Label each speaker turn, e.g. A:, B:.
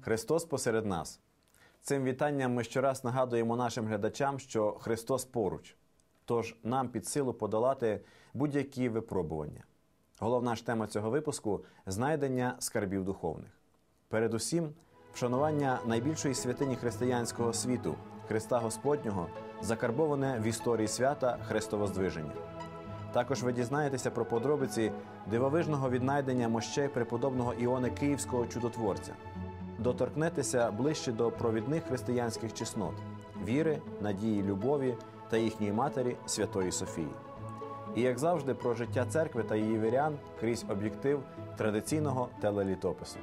A: Христос посеред нас. Цим вітанням ми щораз нагадуємо нашим глядачам, що Христос поруч, тож нам під силу подолати будь-які випробування. Головна ж тема цього випуску знайдення скарбів духовних. Передусім, вшанування найбільшої святині християнського світу Христа Господнього, закарбоване в історії свята Христовоздвиження. Також ви дізнаєтеся про подробиці дивовижного віднайдення мощей преподобного Іони Київського чудотворця. Доторкнетеся ближче до провідних християнських чеснот віри, надії, любові та їхньої матері Святої Софії. І як завжди, про життя церкви та її вірян крізь об'єктив традиційного телелітопису.